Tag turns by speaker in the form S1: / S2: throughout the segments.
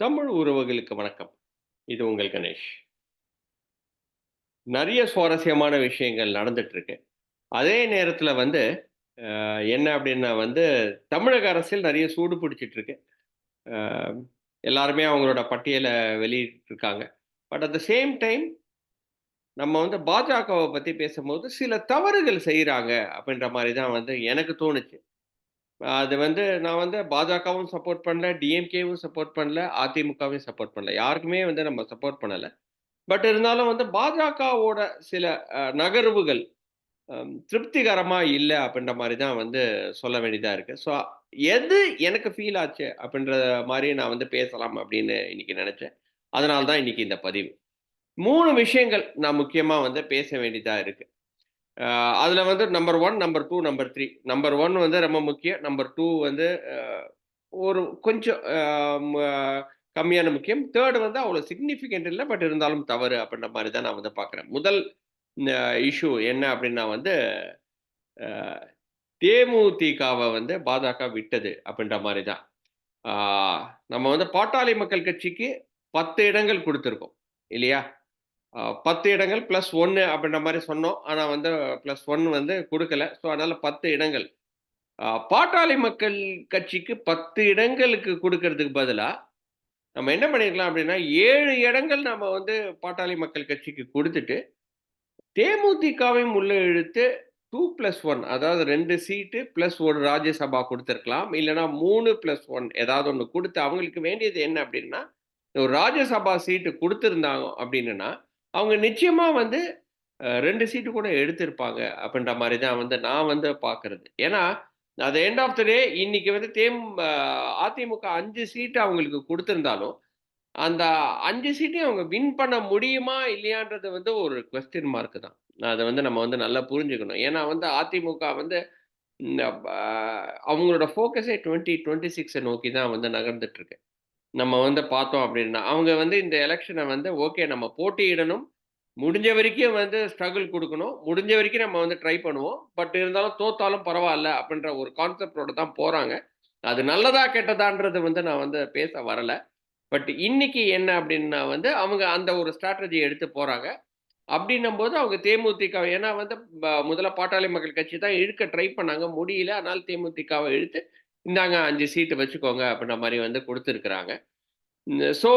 S1: தமிழ் உறவுகளுக்கு வணக்கம். இது உங்கள் கணேஷ். நிறைய சுவாரஸ்யமான விஷயங்கள் நடந்துட்டு இருக்கு. அதே நேரத்தில் வந்து என்ன அப்படின்னா வந்து, தமிழக அரசியல் நிறைய சூடு பிடிச்சிட்டு இருக்கு. எல்லாருமே அவங்களோட பட்டியலை வெளியிட்டிருக்காங்க but at the same time நம்ம வந்து பாஜகவை பற்றி பேசும்போது, சில தவறுகள் செய்கிறாங்க அப்படின்ற மாதிரி தான் வந்து எனக்கு தோணுச்சு. அது வந்து நான் வந்து பாஜகவும் சப்போர்ட் பண்ணல, டிஎம்கேவும் சப்போர்ட் பண்ணல, அதிமுகவையும் சப்போர்ட் பண்ணல. யாருக்குமே வந்து நம்ம சப்போர்ட் பண்ணல. பட் இருந்தாலும் வந்து பாஜகவோட சில நகர்வுகள் திருப்திகரமாக திருப்திகரமா அப்படின்ற மாதிரி தான் வந்து சொல்ல வேண்டியதா இருக்கு. ஸோ எது எனக்கு ஃபீல் ஆச்சு அப்படின்ற மாதிரி நான் வந்து பேசலாம் அப்படின்னு இன்னைக்கு நினச்சேன் அதனால தான் இன்னைக்கு இந்த பதிவு. மூணு விஷயங்கள் நான் முக்கியமாக வந்து பேச வேண்டியதாக இருக்குது அதில் வந்து number one number two number three number one வந்து ரொம்ப முக்கியம். நம்பர் டூ வந்து ஒரு கொஞ்சம் கம்மியான முக்கியம். தேர்டு வந்து அவ்வளோ சிக்னிஃபிகண்ட் இல்லை பட் இருந்தாலும் தவறு அப்படின்ற மாதிரி தான் நான் வந்து பார்க்குறேன். முதல் இஷ்யூ என்ன அப்படின்னா வந்து, தேமுதிகவை வந்து பாஜக விட்டது அப்படின்ற மாதிரி தான். நம்ம வந்து பாட்டாளி மக்கள் கட்சிக்கு 10 இடங்கள் கொடுத்துருக்கோம் இல்லையா? பத்து இடங்கள் ப்ளஸ் ஒன்று அப்படின்ற மாதிரி சொன்னோம். ஆனால் வந்து ப்ளஸ் ஒன் வந்து கொடுக்கல ஸோ அதனால் பத்து இடங்கள். பாட்டாளி மக்கள் கட்சிக்கு 10 இடங்களுக்கு கொடுக்கறதுக்கு பதிலாக நம்ம என்ன பண்ணிருக்கலாம் அப்படின்னா ஏழு இடங்கள் நம்ம வந்து பாட்டாளி மக்கள் கட்சிக்கு கொடுத்துட்டு தேமுதிகவையும் உள்ளே இழுத்து 2+1 அதாவது ரெண்டு சீட்டு ப்ளஸ் ஒரு ராஜ்யசபா கொடுத்துருக்கலாம் இல்லைன்னா மூணு ப்ளஸ் ஒன் ஏதாவது ஒன்று கொடுத்து அவங்களுக்கு வேண்டியது என்ன அப்படின்னா ஒரு ராஜ்யசபா சீட்டு கொடுத்துருந்தாங்க அப்படின்னா அவங்க நிச்சயமாக வந்து ரெண்டு சீட்டு கூட எடுத்திருப்பாங்க அப்படின்ற மாதிரி தான் வந்து நான் வந்து பார்க்குறது. ஏன்னா, அது எண்ட் ஆஃப் த டே இன்னைக்கு வந்து தேம் அதிமுக அஞ்சு சீட்டு அவங்களுக்கு கொடுத்துருந்தாலும் அந்த அஞ்சு சீட்டையும் அவங்க வின் பண்ண முடியுமா? இல்லையான்றது வந்து ஒரு கொஸ்டின் மார்க் தான். அதை வந்து நம்ம வந்து நல்லா புரிஞ்சுக்கணும். ஏன்னா வந்து அதிமுக வந்து அவங்களோட ஃபோக்கஸே டுவெண்ட்டி டுவெண்ட்டி சிக்ஸை நோக்கி தான் வந்து நகர்ந்துட்டு இருக்கு. நம்ம வந்து பார்த்தோம் அப்படின்னா அவங்க வந்து இந்த எலெக்ஷனை வந்து ஓகே நம்ம போட்டியிடணும். முடிஞ்ச வரைக்கும் வந்து ஸ்ட்ரகிள் கொடுக்கணும் முடிஞ்ச வரைக்கும் நம்ம வந்து ட்ரை பண்ணுவோம். பட் இருந்தாலும் தோத்தாலும் பரவாயில்ல அப்படின்ற ஒரு கான்செப்டோட தான் போகிறாங்க அது நல்லதா, கெட்டதான்றது வந்து நான் வந்து பேச வரல. பட் இன்னைக்கு என்ன அப்படின்னா வந்து, அவங்க அந்த ஒரு ஸ்ட்ராட்டஜி எடுத்து போகிறாங்க அப்படின்னும் போது அவங்க தேமுதிக ஏன்னா வந்து ப முதல்ல பாட்டாளி மக்கள் கட்சி தான் இழுக்க ட்ரை பண்ணாங்க. முடியல. அதனால தேமுதிகவை இழுத்து, இந்தாங்க அஞ்சு சீட்டு வச்சுக்கோங்க அப்படின்ற மாதிரி வந்து கொடுத்துருக்குறாங்க ஸோ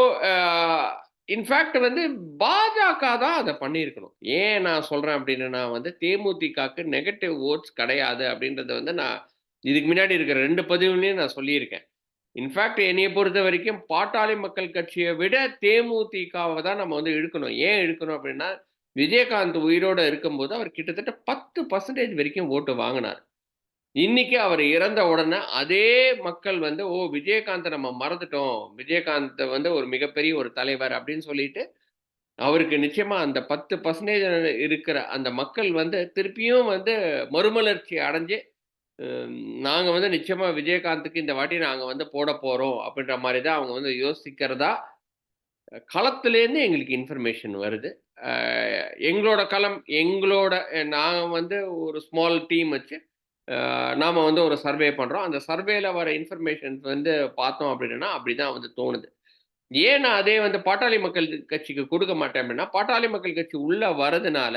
S1: இன்ஃபேக்ட் வந்து பாஜக தான் அதை பண்ணியிருக்கணும். ஏன் நான் சொல்றேன் நான் வந்து தேமுதிகக்கு நெகட்டிவ் ஓட்ஸ் கிடையாது அப்படின்றத வந்து நான் இதுக்கு முன்னாடி இருக்கிற ரெண்டு பதிவுலையும் நான் சொல்லியிருக்கேன். இன்ஃபேக்ட் என்னையை பொறுத்த வரைக்கும் பாட்டாளி மக்கள் கட்சியை விட தேமுதிகாவை தான் நம்ம வந்து இழுக்கணும். ஏன் இழுக்கணும் அப்படின்னா விஜயகாந்த் உயிரோடு இருக்கும்போது அவர் கிட்டத்தட்ட 10% வரைக்கும் ஓட்டு வாங்கினார் இன்னைக்கு அவர் இறந்த உடனே அதே மக்கள் வந்து, "ஓ! விஜயகாந்த நம்ம மறந்துட்டோம். விஜயகாந்த் வந்து ஒரு மிகப்பெரிய ஒரு தலைவர்" அப்படின்னு சொல்லிட்டு, அவருக்கு நிச்சயமா அந்த 10% இருக்கிற அந்த மக்கள் வந்து திருப்பியும் வந்து மறுமலர்ச்சி அடைஞ்சு, நாங்கள் வந்து நிச்சயமா விஜயகாந்துக்கு இந்த வாட்டி நாங்கள் வந்து போட போறோம் அப்படின்ற மாதிரி தான் அவங்க வந்து யோசிக்கிறதா, களத்திலேருந்து எங்களுக்கு இன்ஃபர்மேஷன் வருது. எங்களோட களம் எங்களோட நாங்கள் வந்து ஒரு ஸ்மால் டீம் வச்சு, நாம் வந்து ஒரு சர்வே பண்ணுறோம் அந்த சர்வேல வர இன்ஃபர்மேஷன்ஸ் வந்து பார்த்தோம் அப்படின்னா அப்படி தான் வந்து தோணுது. ஏன் நான் அதே வந்து பாட்டாளி மக்கள் கட்சிக்கு கொடுக்க மாட்டேன் அப்படின்னா பாட்டாளி மக்கள் கட்சி உள்ள வரதுனால,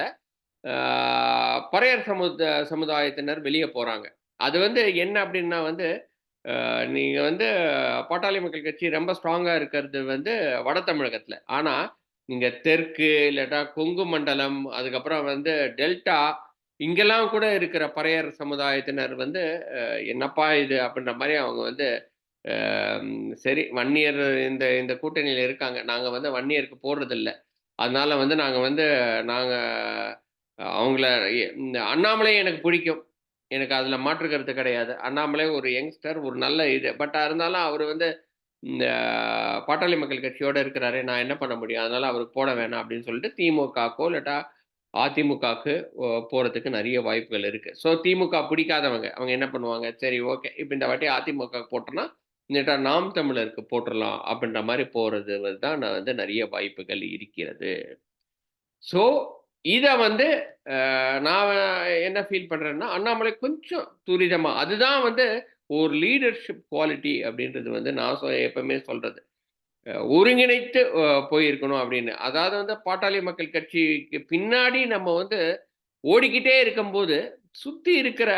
S1: பறையர் சமுத சமுதாயத்தினர் வெளியே போகிறாங்க அது வந்து என்ன அப்படின்னா வந்து, நீங்கள் வந்து பாட்டாளி மக்கள் கட்சி ரொம்ப ஸ்ட்ராங்காக இருக்கிறது வந்து வட தமிழகத்தில். ஆனால் நீங்கள் தெற்கு இல்லாட்டா கொங்கு மண்டலம், அதுக்கப்புறம் வந்து டெல்டா இங்கெல்லாம் கூட இருக்கிற பறையர் சமுதாயத்தினர் வந்து, என்னப்பா இது அப்படின்ற மாதிரி அவங்க வந்து, சரி வன்னியர் இந்த இந்த கூட்டணியில் இருக்காங்க. நாங்கள் வந்து வன்னியருக்கு போடுறதில்ல. அதனால வந்து நாங்கள் வந்து நாங்கள் அவங்கள இந்த அண்ணாமலைய எனக்கு பிடிக்கும். எனக்கு அதில் மாற்றுக்கிறது கிடையாது. அண்ணாமலை ஒரு யங்ஸ்டர் ஒரு நல்ல இது. பட் இருந்தாலும் அவர் வந்து இந்த பாட்டாளி மக்கள் கட்சியோடு இருக்கிறாரே, நான் என்ன பண்ண முடியும்? அதனால அவருக்கு போட வேணாம் அப்படின்னு சொல்லிட்டு திமுகக்கோ இல்லாட்டா அதிமுகவுக்கு போகிறதுக்கு நிறைய வாய்ப்புகள் இருக்குது ஸோ திமுக பிடிக்காதவங்க. அவங்க என்ன பண்ணுவாங்க? சரி ஓகே. இப்போ இந்த வாட்டி அதிமுக போட்டோம்னா, இன்னட்டா நாம் தமிழருக்கு போட்டுடலாம் அப்படின்ற மாதிரி போகிறது தான் நான் வந்து நிறைய வாய்ப்புகள் இருக்கிறது. ஸோ இதை வந்து நான் என்ன ஃபீல் பண்ணுறேன்னா அண்ணாமலை கொஞ்சம் துரிதமாக அதுதான் வந்து ஒரு லீடர்ஷிப் குவாலிட்டி அப்படின்றது வந்து நான் சொ எப்பவுமே சொல்றது. ஒருங்கிணைத்து போயிருக்கணும் அப்படின்னு. அதாவது வந்து பாட்டாளி மக்கள் கட்சிக்கு பின்னாடி நம்ம வந்து ஓடிக்கிட்டே இருக்கும்போது சுற்றி இருக்கிற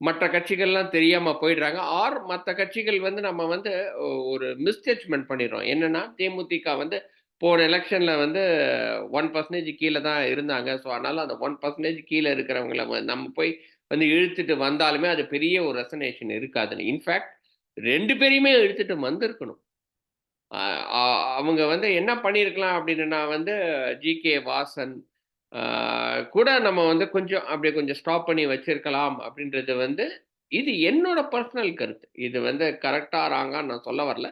S1: மற்ற கட்சிகள்லாம் தெரியாமல் போயிடுறாங்க. ஆர் மற்ற கட்சிகள் வந்து நம்ம வந்து ஒரு மிஸ்ஜட்மெண்ட் பண்ணிடுறோம். என்னன்னா தேமுதிக வந்து போன எலெக்ஷனில் வந்து ஒன் பர்சன்டேஜ் கீழே தான் இருந்தாங்க. ஸோ அதனால் அந்த ஒன் பர்சன்டேஜ் கீழே இருக்கிறவங்கள நம்ம போய் வந்து இழுத்துட்டு வந்தாலுமே அது பெரிய ஒரு ரெசனேஷன் இருக்காதுன்னு. இன்ஃபேக்ட் ரெண்டு பேரையுமே எடுத்துட்டு வந்திருக்கணும். அவங்க வந்து என்ன பண்ணியிருக்கலாம் அப்படின்னா வந்து ஜி. கே. வாசன் கூட நம்ம வந்து கொஞ்சம் அப்படியே கொஞ்சம் ஸ்டாப் பண்ணி வச்சிருக்கலாம் அப்படின்றது வந்து இது என்னோட பர்சனல் கருத்து. இது வந்து கரெக்டாக ராங்கான்னு நான் சொல்ல வரல.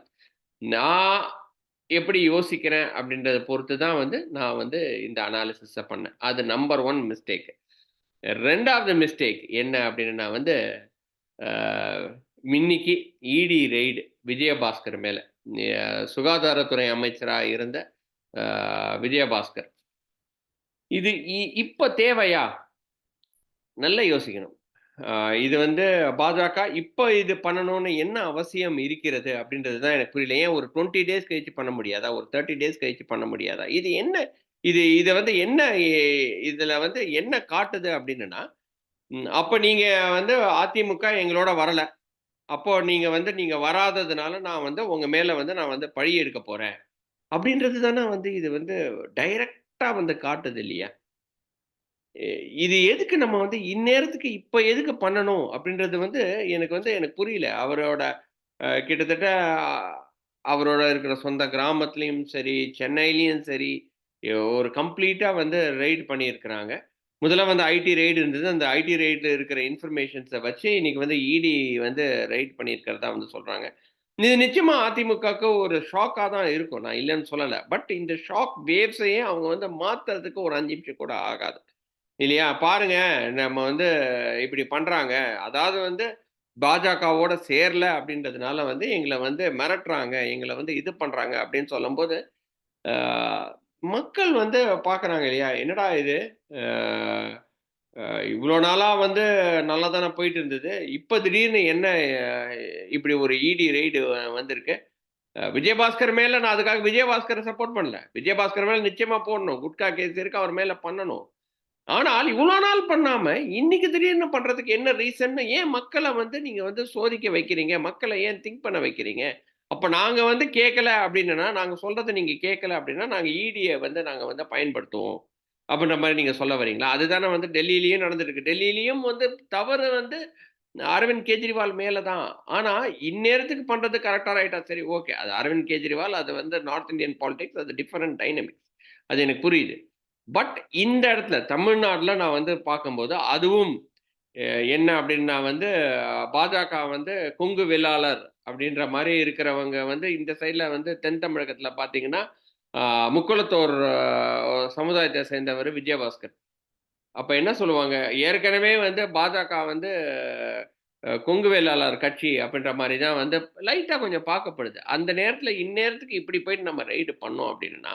S1: நான் எப்படி யோசிக்கிறேன் அப்படின்றத பொறுத்து தான் வந்து நான் வந்து இந்த அனாலிசிஸை பண்ணேன். அது நம்பர் ஒன் மிஸ்டேக் ரெண்டாவது மிஸ்டேக் என்ன அப்படின்னு நான் வந்து இன்னைக்கு இடி ரெய்டு விஜயபாஸ்கர் மேலே. சுகாதாரத்துறை அமைச்சராக இருந்த விஜயபாஸ்கர். இது இ- தேவையா? நல்லா யோசிக்கணும். இது வந்து பாஜக இப்போ இது பண்ணணும்னு என்ன அவசியம் இருக்கிறது அப்படின்றது தான் எனக்கு புரியல. ஏன் ஒரு டுவெண்ட்டி டேஸ் கழிச்சு பண்ண முடியாதா? ஒரு தேர்ட்டி டேஸ் கழிச்சு பண்ண முடியாதா? இது என்ன இது இதை வந்து என்ன இதில் வந்து என்ன காட்டுது அப்படின்னா அப்போ நீங்கள் வந்து அதிமுக எங்களோட வரலை. அப்போ நீங்க வந்து நீங்க வராததுனால நான் வந்து உங்க மேல வந்து நான் வந்து பழி எடுக்க போறேன். அப்படின்றது தானே வந்து இது வந்து டைரக்டா வந்து காட்டுது இல்லையா? இது எதுக்கு நம்ம வந்து இந்நேரத்துக்கு இப்ப எதுக்கு பண்ணணும்? அப்படின்றது வந்து எனக்கு வந்து எனக்கு புரியல. அவரோட கிட்டத்தட்ட அவரோட இருக்கிற சொந்த கிராமத்துலயும் சரி சென்னையிலயும் சரி ஒரு கம்ப்ளீட்டா வந்து ரைடு பண்ணியிருக்கிறாங்க. முதல்ல வந்து ஐடி ரைடு இருந்தது. அந்த ஐடி ரைட்ல இருக்கிற இன்ஃபர்மேஷன்ஸை வச்சு இன்னைக்கு வந்து இடி வந்து ரைட் பண்ணியிருக்கிறதா வந்து சொல்றாங்க. இது நிச்சயமா அதிமுகவுக்கு ஒரு ஷாக்கா தான் இருக்கும். நான் இல்லைன்னு சொல்லலை. பட் இந்த ஷாக் வேவ்ஸையே அவங்க வந்து மாத்துறதுக்கு ஒரு அஞ்சு நிமிஷம் கூட ஆகாது. இல்லையா? பாருங்க நம்ம வந்து இப்படி பண்றாங்க. அதாவது வந்து பாஜகவோட சேரல அப்படின்றதுனால வந்து எங்களை வந்து மிரட்டுறாங்க. எங்களை வந்து இது பண்றாங்க அப்படின்னு சொல்லும்போது மக்கள் வந்து பார்க்குறாங்க இல்லையா? என்னடா இது? இவ்வளோ நாளாக வந்து நல்லா தானே போயிட்டு இருந்தது இப்போ திடீர்னு என்ன இப்படி ஒரு இடி ரெய்டு வந்திருக்கு? விஜயபாஸ்கர் மேலே நான் அதுக்காக விஜயபாஸ்கரை சப்போர்ட் பண்ணல. விஜயபாஸ்கர் மேலே நிச்சயமாக போடணும். குட்கா கேஸ் இருக்கு அவர் மேலே பண்ணணும். ஆனால் இவ்வளோ நாள் பண்ணாமல் இன்னைக்கு திடீர்னு பண்ணுறதுக்கு என்ன ரீசன்னு ஏன் மக்களை வந்து நீங்கள் வந்து சோதிக்க வைக்கிறீங்க? மக்களை ஏன் திங்க் பண்ண வைக்கிறீங்க? அப்போ நாங்கள் வந்து கேட்கல அப்படின்னா நாங்கள் சொல்கிறத நீங்கள் கேட்கல அப்படின்னா நாங்கள் இடியை வந்து நாங்கள் வந்து பயன்படுத்துவோம் அப்படின்ற மாதிரி நீங்கள் சொல்ல வரீங்களா? அதுதானே வந்து டெல்லியிலையும் நடந்துருக்கு டெல்லியிலையும் வந்து தவறு வந்து அரவிந்த் கெஜ்ரிவால் மேலே தான் ஆனால் இந்நேரத்துக்கு பண்ணுறது கரெக்டாக ரைட்டா? சரி ஓகே. அது அரவிந்த் கெஜ்ரிவால் அது வந்து நார்த் இந்தியன் பாலிடிக்ஸ் அது டிஃப்ரெண்ட் டைனமிக்ஸ் அது எனக்கு புரியுது. பட் இந்த இடத்துல தமிழ்நாட்டில் நான் வந்து பார்க்கும்போது அதுவும் என்ன அப்படின்னா வந்து பாஜக வந்து கொங்கு வேளாளர் அப்படின்ற மாதிரி இருக்கிறவங்க வந்து இந்த சைடில் வந்து தென் தமிழகத்தில் பார்த்தீங்கன்னா முக்குளத்தோர் சமுதாயத்தை சேர்ந்தவர் விஜயபாஸ்கர். அப்போ என்ன சொல்லுவாங்க? ஏற்கனவே வந்து பாஜக வந்து கொங்கு வேளாளர் கட்சி அப்படின்ற மாதிரி தான் வந்து லைட்டாக கொஞ்சம் பார்க்கப்படுது. அந்த நேரத்தில் இந்நேரத்துக்கு இப்படி போயிட்டு நம்ம ரைடு பண்ணோம் அப்படின்னா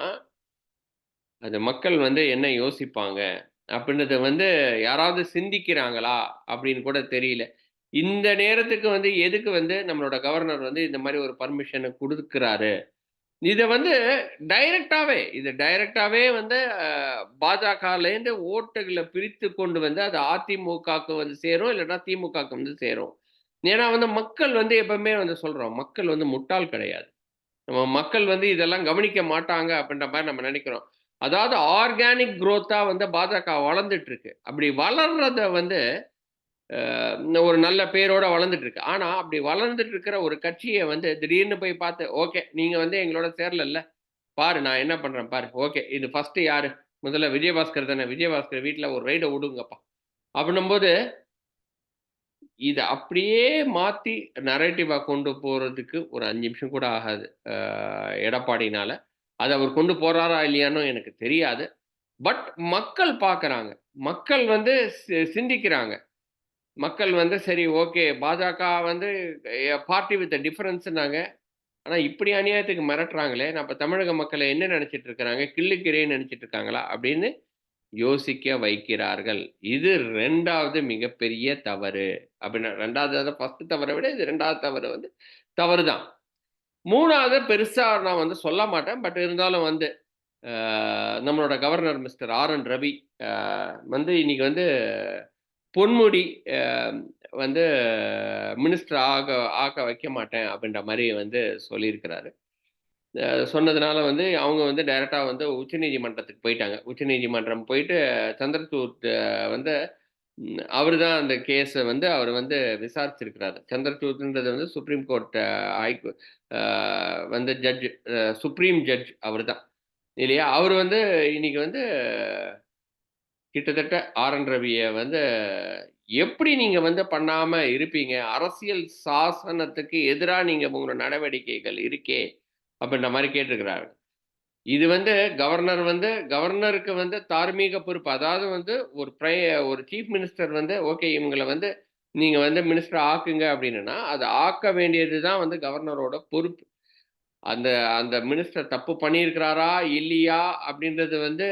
S1: அது மக்கள் வந்து என்ன யோசிப்பாங்க? அப்படின்றத வந்து யாராவது சிந்திக்கிறாங்களா? அப்படின்னு கூட தெரியல. இந்த நேரத்துக்கு வந்து எதுக்கு வந்து நம்மளோட கவர்னர் வந்து இந்த மாதிரி ஒரு பர்மிஷனை கொடுக்குறாரு? இதை வந்து டைரக்டாவே இது டைரக்டாவே வந்து பாஜகலேருந்து ஓட்டுகளை பிரித்து கொண்டு வந்து அது அதிமுகவுக்கு வந்து சேரும் இல்லைன்னா திமுகவுக்கு வந்து சேரும். ஏன்னா வந்து மக்கள் வந்து எப்பவுமே வந்து சொல்றோம் மக்கள் வந்து முட்டாள் கிடையாது. நம்ம மக்கள் வந்து இதெல்லாம் கவனிக்க மாட்டாங்க அப்படின்ற மாதிரி நம்ம நினைக்கிறோம். அதாவது ஆர்கானிக் growth-ஆ வந்து பாஜக வளர்ந்துட்டு இருக்கு. அப்படி வளர்றத வந்து ஒரு நல்ல பேரோட வளர்ந்துட்டு இருக்கு. ஆனா அப்படி வளர்ந்துட்டு இருக்கிற ஒரு கட்சியை வந்து திடீர்னு போய் பார்த்து ஓகே நீங்க வந்து எங்களோட சேரல பாரு நான் என்ன பண்றேன் பாரு. ஓகே இது ஃபர்ஸ்ட் யாரு? முதல்ல விஜயபாஸ்கர் தானே. விஜயபாஸ்கர் வீட்டுல ஒரு ரைடை விடுங்கப்பா அப்படின்னும் போது இதை அப்படியே மாத்தி நரேட்டிவா கொண்டு போறதுக்கு ஒரு அஞ்சு நிமிஷம் கூட ஆகாது. எடப்பாடினால. அதை அவர் கொண்டு போறாரா இல்லையான்னு எனக்கு தெரியாது. பட் மக்கள் பார்க்குறாங்க. மக்கள் வந்து சி- சிந்திக்கிறாங்க. மக்கள் வந்து சரி ஓகே பாஜக வந்து பார்ட்டி வித் டிஃபரன்ஸ்னாங்க. ஆனால் இப்படி அநியாயத்துக்கு மிரட்டுறாங்களே நம்ம தமிழக மக்களை என்ன நினச்சிட்டு இருக்கிறாங்க? கிள்ளுக்கிறைன்னு நினச்சிட்டு இருக்காங்களா? அப்படின்னு யோசிக்க வைக்கிறார்கள். இது ரெண்டாவது மிகப்பெரிய தவறு. அப்படின்னா ரெண்டாவது ஃபஸ்ட்டு தவறை விட இது ரெண்டாவது தவறு வந்து தவறு தான் மூணாவது பெருசாக நான் வந்து சொல்ல மாட்டேன். பட் இருந்தாலும் வந்து நம்மளோட கவர்னர் மிஸ்டர் ஆர்.என். ரவி வந்து இன்னைக்கு வந்து பொன்முடி வந்து மினிஸ்டர் ஆக ஆக்க வைக்க மாட்டேன் அப்படின்ற மாதிரி வந்து சொல்லியிருக்கிறாரு. சொன்னதுனால வந்து அவங்க வந்து டைரெக்டாக வந்து உச்சநீதிமன்றத்துக்கு போயிட்டாங்க. உச்சநீதிமன்றம் போயிட்டு சந்திரசூட் வந்து அவர் தான் அந்த கேஸை வந்து அவர் வந்து விசாரிச்சிருக்கிறாரு. சந்திரசூத்ன்றது வந்து சுப்ரீம் கோர்ட் ஹைகோ வந்து ஜட்ஜ் சுப்ரீம் ஜட்ஜ் அவர் தான். இல்லையா? அவர் வந்து இன்னைக்கு வந்து கிட்டத்தட்ட ஆர்.என். ரவியை வந்து எப்படி நீங்கள் வந்து பண்ணாமல் இருப்பீங்க? அரசியல் சாசனத்துக்கு எதிராக நீங்கள் உங்களோட நடவடிக்கைகள் இருக்கே! அப்படின்ற மாதிரி கேட்டிருக்கிறாரு. இது வந்து கவர்னர் வந்து கவர்னருக்கு வந்து தார்மீக பொறுப்பு. அதாவது வந்து ஒரு ப்ரை ஒரு சீஃப் மினிஸ்டர் வந்து ஓகே இவங்களை வந்து நீங்கள் வந்து மினிஸ்டர் ஆக்குங்க அப்படின்னா அதை ஆக்க வேண்டியது தான் வந்து கவர்னரோட பொறுப்பு. அந்த அந்த மினிஸ்டர் தப்பு பண்ணியிருக்கிறாரா? இல்லையா? அப்படின்றது வந்து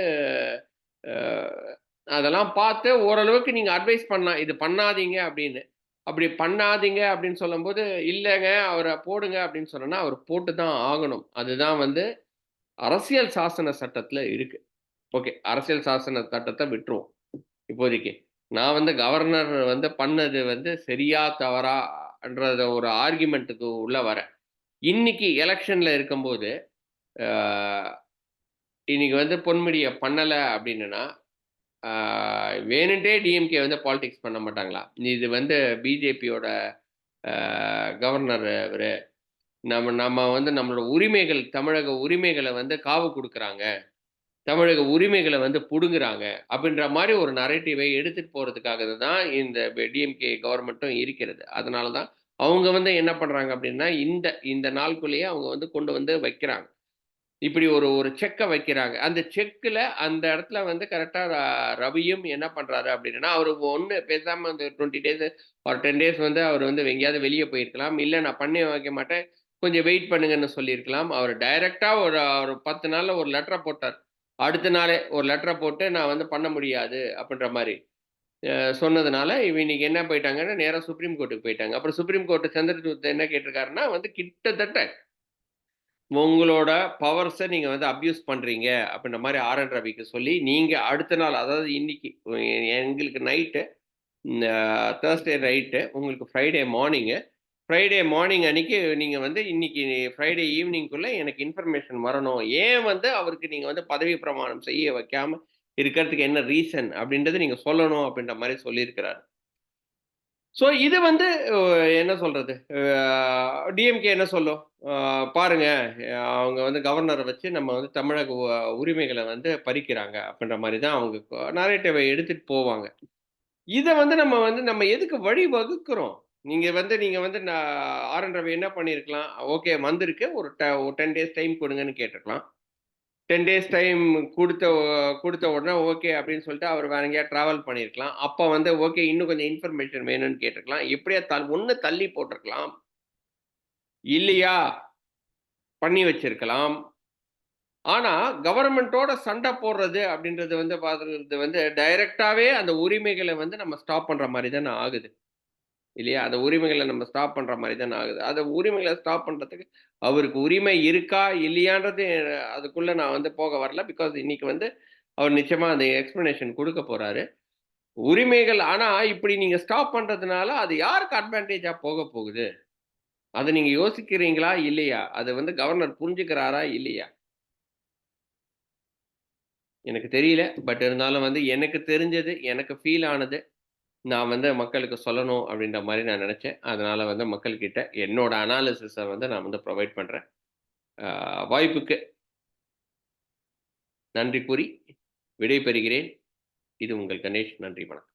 S1: அதெல்லாம் பார்த்து ஓரளவுக்கு நீங்கள் அட்வைஸ் பண்ணலாம். இது பண்ணாதீங்க அப்படின்னு. அப்படி பண்ணாதீங்க அப்படின்னு சொல்லும்போது, இல்லைங்க அவரை போடுங்க அப்படின்னு சொன்னோம்னா, அவர் போட்டு தான் ஆகணும். அதுதான் வந்து அரசியல் சாசன சட்டத்தில் இருக்கு. ஓகே. அரசியல் சாசன சட்டத்தை விட்டுருவோம். இப்போதைக்கு. நான் வந்து கவர்னர் வந்து பண்ணது வந்து சரியா? தவறான்றத ஒரு ஆர்கியுமென்ட்க்கு உள்ள வரேன். இன்னைக்கு எலக்ஷன்ல இருக்கும்போது, இன்னைக்கு வந்து பொன்முடியை பண்ணலை அப்படின்னா வேணுன்ட்டே டிஎம்கே வந்து பாலிடிக்ஸ் பண்ண மாட்டாங்களா? இது வந்து பிஜேபியோட கவர்னர் அவர் நம்ம நம்ம வந்து நம்மளோட உரிமைகள் தமிழக உரிமைகளை வந்து காவு கொடுக்குறாங்க தமிழக உரிமைகளை வந்து பிடுங்குறாங்க அப்படின்ற மாதிரி ஒரு நரேட்டிவை எடுத்துகிட்டு போகிறதுக்காக தான் இந்த டிஎம்கே கவர்மெண்ட்டும் இருக்கிறது. அதனால தான் அவங்க வந்து என்ன பண்ணுறாங்க அப்படின்னா, இந்த இந்த நாளுக்குள்ளேயே அவங்க வந்து கொண்டு வந்து வைக்கிறாங்க. இப்படி ஒரு ஒரு செக்கை வைக்கிறாங்க. அந்த செக்கில் அந்த இடத்துல வந்து கரெக்டாக ர ரவியும் என்ன பண்ணுறாரு அப்படின்னா, அவர் ஒன்று பேசாமல் அந்த 20 டேஸ் ஒரு 10 டேஸ் வந்து அவர் வந்து எங்கேயாவது வெளியே போயிருக்கலாம். இல்லை நான் பண்ணி வைக்க மாட்டேன். கொஞ்சம் வெயிட் பண்ணுங்கன்னு சொல்லியிருக்கலாம். அவர் டைரெக்டாக ஒரு ஒரு பத்து நாளில் ஒரு லெட்டரை போட்டார். அடுத்த நாளே ஒரு லெட்டரை போட்டு நான் வந்து பண்ண முடியாது அப்படின்ற மாதிரி சொன்னதுனால இவ இன்னைக்கு என்ன போயிட்டாங்கன்னா, நேராக சுப்ரீம் கோர்ட்டுக்கு போயிட்டாங்க. அப்புறம் சுப்ரீம் கோர்ட்டு சந்திரசூத் என்ன கேட்டிருக்காருன்னா வந்து கிட்டத்தட்ட உங்களோட பவர்ஸை நீங்கள் வந்து அப்யூஸ் பண்ணுறீங்க அப்படின்ற மாதிரி ஆர் என் ரவிக்கு சொல்லி, நீங்கள் அடுத்த நாள் அதாவது இன்னைக்கு எங்களுக்கு நைட்டு தேர்ஸ்டே நைட்டு உங்களுக்கு ஃப்ரைடே மார்னிங்கு. ஃப்ரைடே மார்னிங் அன்னைக்கு நீங்கள் வந்து இன்னைக்கு ஃப்ரைடே ஈவினிங்குள்ளே எனக்கு இன்ஃபர்மேஷன் வரணும். ஏன் வந்து அவருக்கு நீங்கள் வந்து பதவி பிரமாணம் செய்ய வைக்காமல் இருக்கிறதுக்கு என்ன ரீசன் அப்படின்றத நீங்கள் சொல்லணும் அப்படின்ற மாதிரி சொல்லியிருக்கிறாரு. ஸோ இது வந்து என்ன சொல்றது? டிஎம்கே என்ன சொல்லும்? பாருங்க அவங்க வந்து கவர்னரை வச்சு நம்ம வந்து தமிழக உரிமைகளை வந்து பறிக்கிறாங்க அப்படின்ற மாதிரி தான் அவங்க நரேட்டிவை எடுத்துட்டு போவாங்க. இதை வந்து நம்ம வந்து நம்ம எதுக்கு வழி வகுக்கிறோம்? நீங்க வந்து நீங்க வந்து நான் ஆர்.என். ரவி என்ன பண்ணியிருக்கலாம்? ஓகே வந்திருக்கு. ஒரு ட ஒரு 10 டேஸ் டைம் கொடுங்கன்னு கேட்டுருக்கலாம். 10 டேஸ் டைம் கொடுத்த கொடுத்த உடனே ஓகே அப்படின்னு சொல்லிட்டு அவர் வேற எங்கேயா ட்ராவல் பண்ணியிருக்கலாம். அப்போ வந்து ஓகே இன்னும் கொஞ்சம் இன்ஃபர்மேஷன் வேணும்னு கேட்டுருக்கலாம். எப்படியா த ஒன்று தள்ளி போட்டிருக்கலாம் இல்லையா? பண்ணி வச்சிருக்கலாம். ஆனால் கவர்மெண்ட்டோட சண்டை போடுறது அப்படின்றது வந்து பார்த்துறது வந்து டைரக்ட்டாவே அந்த உரிமைகளை வந்து நம்ம ஸ்டாப் பண்ணுற மாதிரி தானே ஆகுது. இல்லையா? அந்த உரிமைகளை நம்ம ஸ்டாப் பண்ணுற மாதிரி தான் ஆகுது. அந்த உரிமைகளை ஸ்டாப் பண்ணுறதுக்கு அவருக்கு உரிமை இருக்கா? இல்லையான்றது அதுக்குள்ளே நான் வந்து போக வரல. பிகாஸ் இன்னைக்கு வந்து அவர் நிச்சயமாக அந்த எக்ஸ்ப்ளனேஷன் கொடுக்க போகிறாரு உரிமைகள் ஆனால் இப்படி நீங்கள் ஸ்டாப் பண்ணுறதுனால அது யாருக்கு அட்வான்டேஜாக போக போகுது? அதை நீங்கள் யோசிக்கிறீங்களா? இல்லையா? அதை வந்து கவர்னர் புரிஞ்சுக்கிறாரா? இல்லையா? எனக்கு தெரியல. பட் இருந்தாலும் வந்து எனக்கு தெரிஞ்சது, எனக்கு ஃபீல் ஆனது, நான் வந்து மக்களுக்கு சொல்லணும் அப்படின்ற மாதிரி நான் நினச்சேன் அதனால் வந்து மக்கள்கிட்ட என்னோட அனாலிசிஸை வந்து நான் வந்து ப்ரொவைட் பண்ணுறேன் வாய்ப்புக்கு நன்றி கூறி விடை பெறுகிறேன். இது உங்கள் கணேஷ். நன்றி, வணக்கம்.